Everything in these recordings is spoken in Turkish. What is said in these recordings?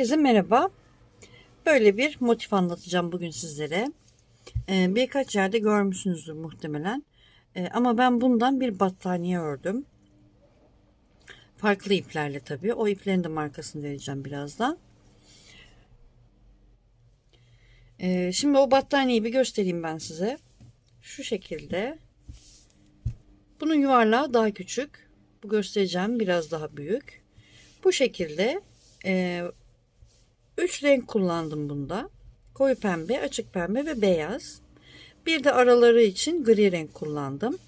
Herkese merhaba. Böyle bir motif anlatacağım bugün sizlere. Ee, birkaç yerde görmüşsünüzdür muhtemelen. Ee, ama ben bundan bir battaniye ördüm. Farklı iplerle tabii. O iplerin de markasını vereceğim birazdan. Ee, şimdi o battaniyeyi bir göstereyim ben size. Şu şekilde. Bunun yuvarlağı daha küçük. Bu göstereceğim biraz daha büyük. Bu şekilde e, üç renk kullandım bunda. Koyu pembe, açık pembe ve beyaz. Bir de araları için gri renk kullandım.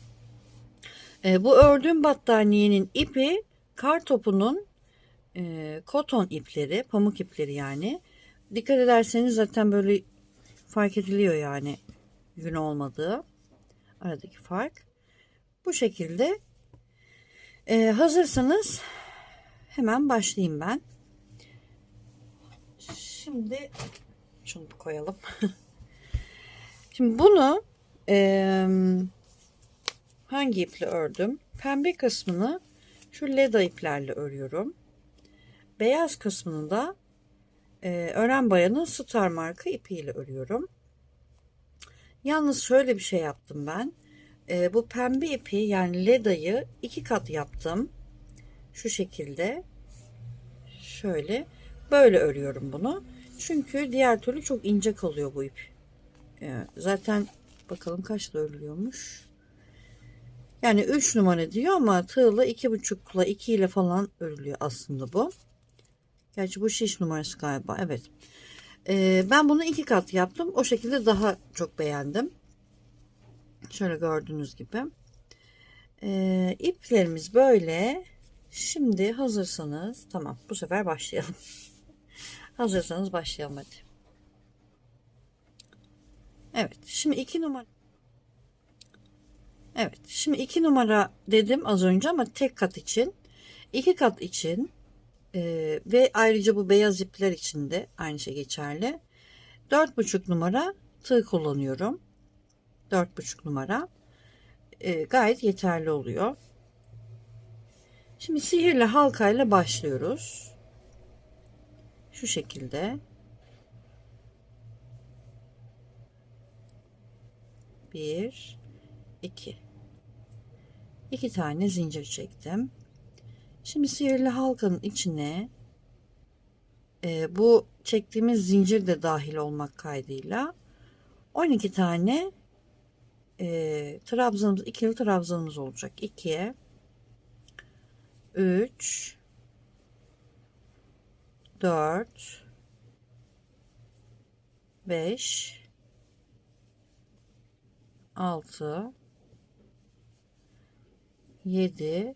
E, bu ördüğüm battaniyenin ipi kar topunun e, koton ipleri, pamuk ipleri yani. Dikkat ederseniz zaten böyle fark ediliyor yani yün olmadığı aradaki fark. Bu şekilde e, hazırsanız hemen başlayayım ben. Şimdi şunu koyalım. Şimdi bunu e, hangi iple ördüm? Pembe kısmını şu leda iplerle örüyorum. Beyaz kısmını da e, ören bayanın star marka ipiyle örüyorum. Yalnız şöyle bir şey yaptım ben. E, bu pembe ipi yani ledayı iki kat yaptım. Şu şekilde. Şöyle. Böyle örüyorum bunu. Çünkü diğer türlü çok ince kalıyor bu ip. E, zaten bakalım kaçla örülüyormuş. Yani 3 numara diyor ama tığla 2,5'la 2 ile falan örülüyor aslında bu. Gerçi bu şiş numarası galiba. Evet. Ee, ben bunu iki kat yaptım. O şekilde daha çok beğendim. Şöyle gördüğünüz gibi. Ee, iplerimiz böyle. Şimdi hazırsanız tamam bu sefer başlayalım. hazırsanız başlayalım hadi. Evet şimdi iki numara. Evet şimdi iki numara dedim az önce ama tek kat için. iki kat için ee, ve ayrıca bu beyaz ipler için de aynı şey geçerli. Dört buçuk numara tığ kullanıyorum. Dört buçuk numara. Ee, gayet yeterli oluyor. Şimdi sihirli halkayla başlıyoruz. Şu şekilde. Bir, iki. İki tane zincir çektim. Şimdi sihirli halkanın içine e, bu çektiğimiz zincir de dahil olmak kaydıyla 12 tane e, trabzanımız ikili trabzanımız olacak. 2'ye 3 4 5 6 7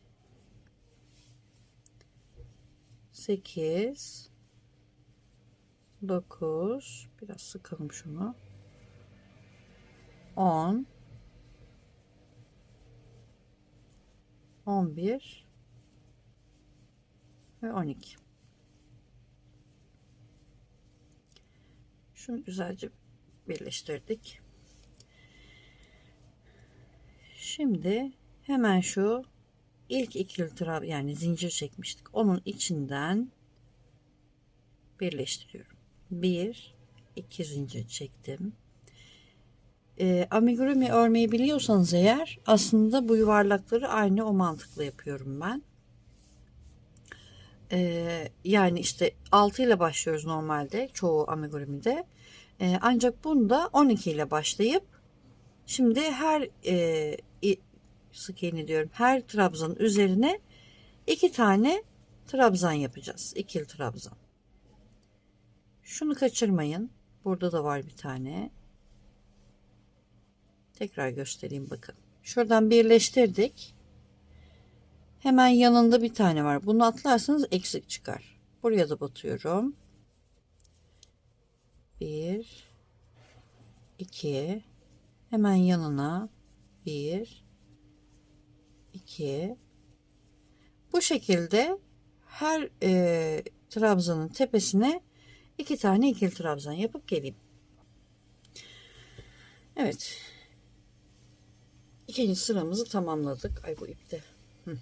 8 9 biraz sıkalım şunu 10 11 ve 12 şunu güzelce birleştirdik şimdi hemen şu ilk ikili trab yani zincir çekmiştik. Onun içinden birleştiriyorum. Bir, iki zincir çektim. E, amigurumi örmeyi biliyorsanız eğer aslında bu yuvarlakları aynı o mantıkla yapıyorum ben. E, yani işte 6 ile başlıyoruz normalde çoğu amigurumi'de. E, ancak bunda 12 ile başlayıp şimdi her e, sık iğne diyorum. Her trabzanın üzerine iki tane trabzan yapacağız. İkili trabzan. Şunu kaçırmayın. Burada da var bir tane. Tekrar göstereyim bakın. Şuradan birleştirdik. Hemen yanında bir tane var. Bunu atlarsanız eksik çıkar. Buraya da batıyorum. Bir, iki, hemen yanına bir, 2 bu şekilde her e, trabzanın tepesine iki tane ikili trabzan yapıp geleyim. Evet. İkinci sıramızı tamamladık. Ay bu ipte. Hı.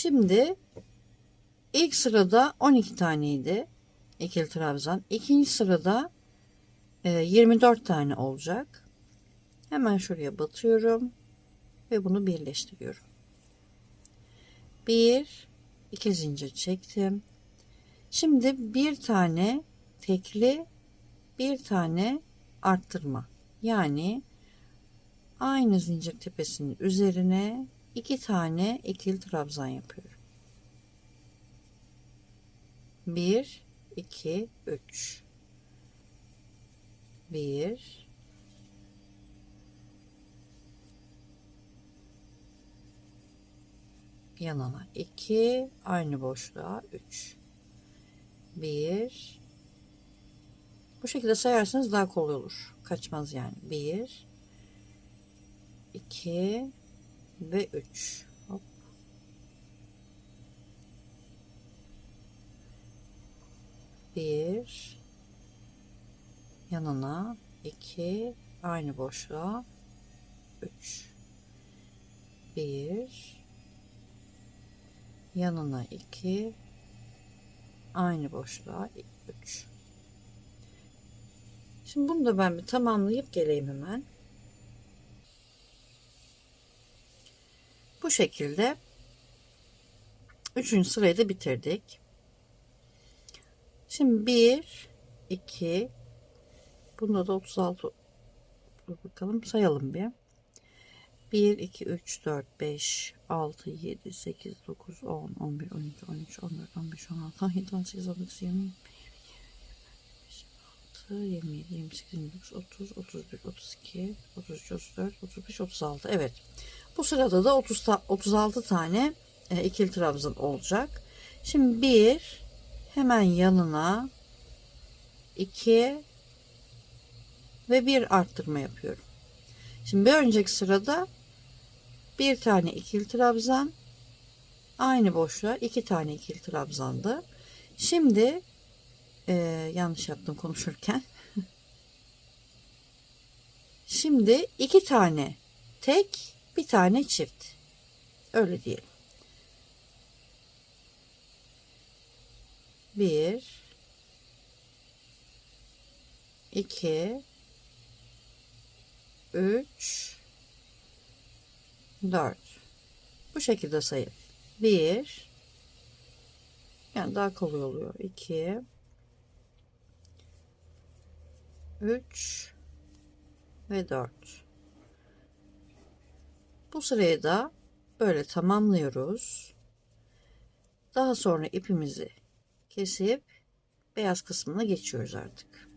Şimdi ilk sırada 12 taneydi ikili trabzan. İkinci sırada e, 24 tane olacak. Hemen şuraya batıyorum ve bunu birleştiriyorum. Bir, iki zincir çektim. Şimdi bir tane tekli, bir tane arttırma. Yani aynı zincir tepesinin üzerine iki tane ikili trabzan yapıyorum. 1 2 3 1 yanına 2 aynı boşluğa 3 1 bu şekilde sayarsanız daha kolay olur. Kaçmaz yani. 1 2 ve 3 hop. Bir. Yanına 2 aynı boşluğa. 3 1 yanına 2 aynı boşluğa. 3 Şimdi bunu da ben bir tamamlayıp geleyim hemen. Bu şekilde üçüncü sırayı da bitirdik. Şimdi 1 2 bunda da 36 Dur bakalım sayalım bir. 1 2 3 4 5 6 7 8 9 10 11 12 13 14 15 16 17 18 19 20 27, 28, 29, 30, 31, 32, 33, 34, 35, 36. Evet. Bu sırada da 30, 36 tane e, ikili trabzan olacak. Şimdi bir hemen yanına 2 ve bir arttırma yapıyorum. Şimdi bir önceki sırada bir tane ikili trabzan aynı boşluğa iki tane ikili trabzandı. Şimdi e, yanlış yaptım konuşurken. Şimdi iki tane tek bir tane çift. Öyle diyelim. Bir, iki, üç, dört. Bu şekilde sayın. Bir, yani daha kolay oluyor. İki, üç ve dört. Bu sırayı da böyle tamamlıyoruz. Daha sonra ipimizi kesip beyaz kısmına geçiyoruz artık.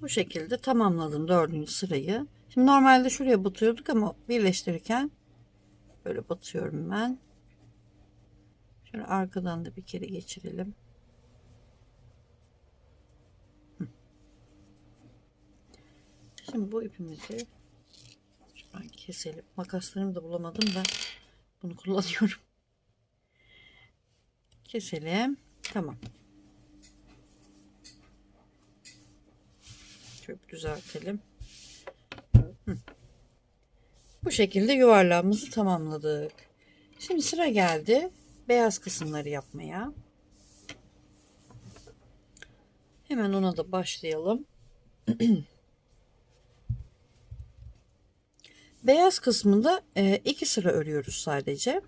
Bu şekilde tamamladım dördüncü sırayı. Şimdi normalde şuraya batıyorduk ama birleştirirken böyle batıyorum ben. Şöyle arkadan da bir kere geçirelim. Şimdi bu ipimizi ben keselim. Makaslarımı da bulamadım da bunu kullanıyorum. Keselim. Tamam. Şöyle düzeltelim. Bu şekilde yuvarlağımızı tamamladık. Şimdi sıra geldi beyaz kısımları yapmaya. Hemen ona da başlayalım. Beyaz kısmında e, iki sıra örüyoruz sadece.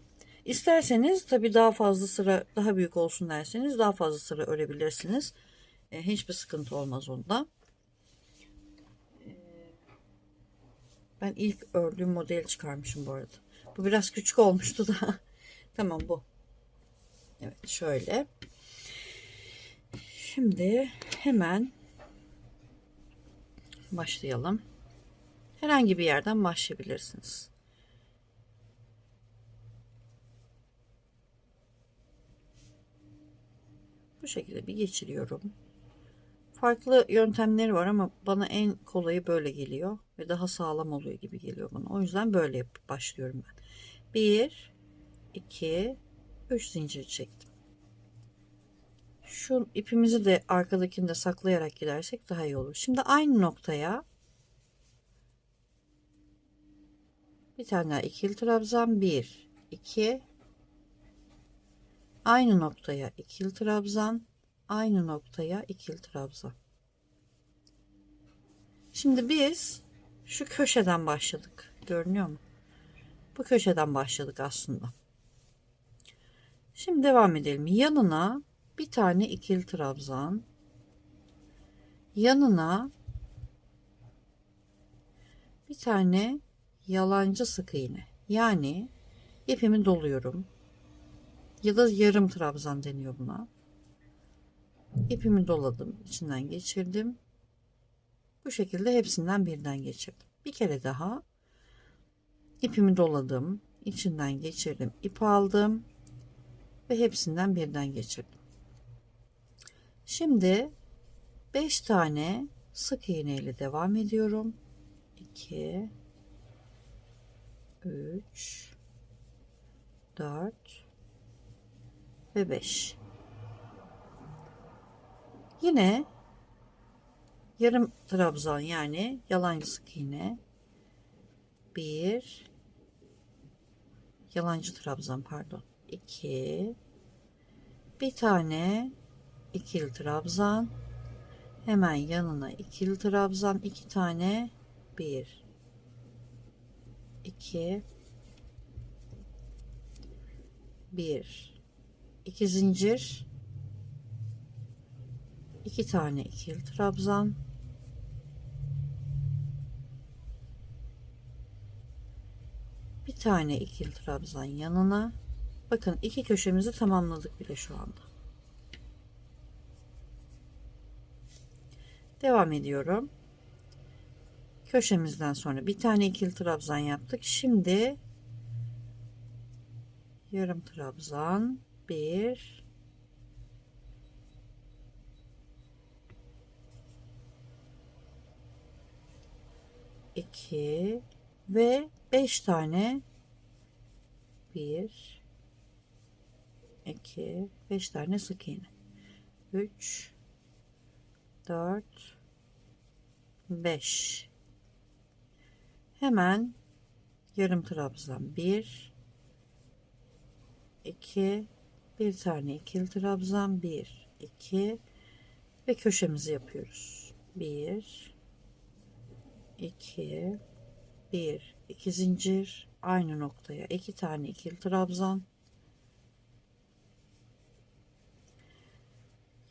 İsterseniz tabi daha fazla sıra daha büyük olsun derseniz daha fazla sıra örebilirsiniz. E, hiçbir sıkıntı olmaz onda. E, ben ilk ördüğüm modeli çıkarmışım bu arada. Bu biraz küçük olmuştu da. tamam bu. Evet şöyle. Şimdi hemen başlayalım. Herhangi bir yerden başlayabilirsiniz. Bu şekilde bir geçiriyorum. Farklı yöntemleri var ama bana en kolayı böyle geliyor ve daha sağlam oluyor gibi geliyor bana. O yüzden böyle başlıyorum ben. 1 2 3 zincir çektim. Şu ipimizi de arkadakini de saklayarak gidersek daha iyi olur. Şimdi aynı noktaya Bir tane daha ikili trabzan. 1 2 Aynı noktaya ikili trabzan. Aynı noktaya ikili trabzan. Şimdi biz şu köşeden başladık. Görünüyor mu? Bu köşeden başladık aslında. Şimdi devam edelim. Yanına bir tane ikili trabzan. Yanına bir tane yalancı sık iğne. Yani ipimi doluyorum. Ya da yarım trabzan deniyor buna. İpimi doladım, içinden geçirdim. Bu şekilde hepsinden birden geçirdim. Bir kere daha ipimi doladım, içinden geçirdim, ip aldım ve hepsinden birden geçirdim. Şimdi 5 tane sık iğne ile devam ediyorum. 2 3 4 ve 5 yine yarım trabzan yani yalancı sık iğne 1 yalancı trabzan pardon 2 bir tane ikili trabzan. Hemen yanına ikili trabzan iki tane 1 2 1 2 zincir. 2 tane ikili trabzan. Bir tane ikili trabzan yanına bakın iki köşemizi tamamladık bile şu anda. Devam ediyorum. Köşemizden sonra bir tane ikili trabzan yaptık. Şimdi yarım trabzan. Bir. İki. Ve beş tane. Bir iki. Beş tane sık iğne. Üç. Dört. Beş. Hemen yarım trabzan bir. 2 bir tane ikili trabzan 1 2 ve köşemizi yapıyoruz. 1 2 1 2 zincir. Aynı noktaya 2 tane ikili trabzan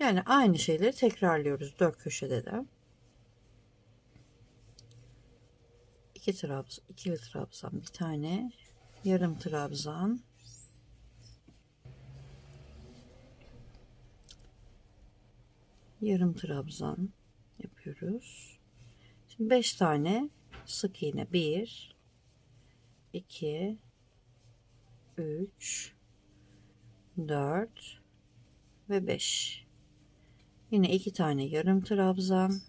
yani aynı şeyleri tekrarlıyoruz dört köşede de. 2 trabzan ikili trabzan bir tane yarım trabzan. Yarım trabzan yapıyoruz. Şimdi 5 tane sık iğne. 1 2 3 4 ve 5 yine iki tane yarım trabzan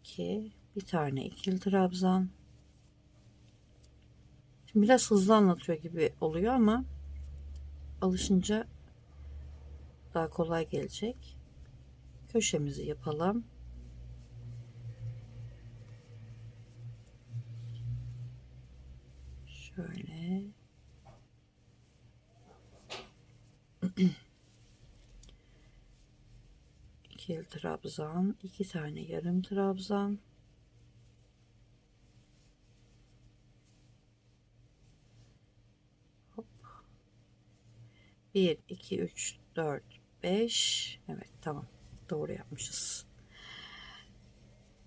2 bir tane ikili trabzan Şimdi biraz hızlı anlatıyor gibi oluyor ama alışınca daha kolay gelecek köşemizi yapalım. Şöyle. İkili trabzan, iki tane yarım trabzan. Hop. 1 2 3 4 5 Evet tamam doğru yapmışız.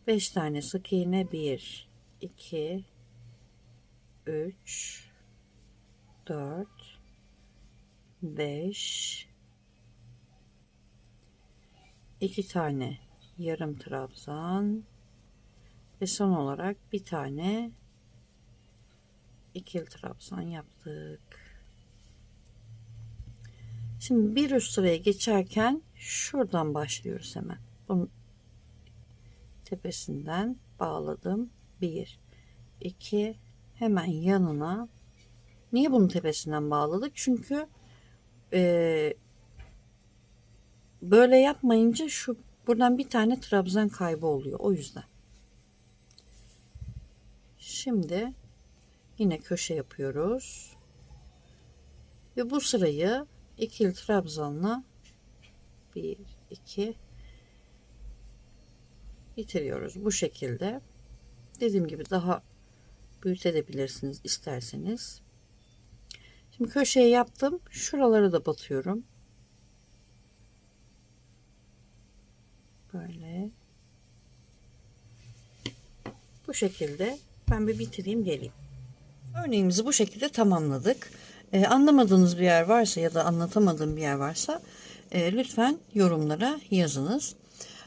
5 tane sık iğne 1 2 3 4 5 2 tane yarım trabzan ve son olarak bir tane ikili trabzan yaptık. Şimdi bir üst sıraya geçerken şuradan başlıyoruz hemen. Bunun tepesinden bağladım. 1 2 hemen yanına niye bunun tepesinden bağladık? Çünkü e, böyle yapmayınca şu buradan bir tane trabzan kaybı oluyor. O yüzden. Şimdi Yine köşe yapıyoruz. Ve bu sırayı ikili trabzanla 1 2 bitiriyoruz bu şekilde. Dediğim gibi daha büyütebilirsiniz isterseniz. Şimdi köşeye yaptım. Şuralara da batıyorum. Böyle. Bu şekilde ben bir bitireyim geleyim. Örneğimizi bu şekilde tamamladık. Ee, anlamadığınız bir yer varsa ya da anlatamadığım bir yer varsa e, lütfen yorumlara yazınız.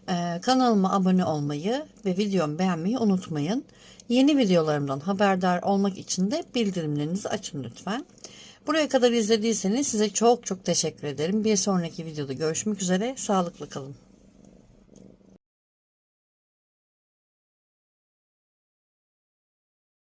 Ee, kanalıma abone olmayı ve videomu beğenmeyi unutmayın. Yeni videolarımdan haberdar olmak için de bildirimlerinizi açın lütfen. Buraya kadar izlediyseniz size çok çok teşekkür ederim. Bir sonraki videoda görüşmek üzere. Sağlıklı kalın.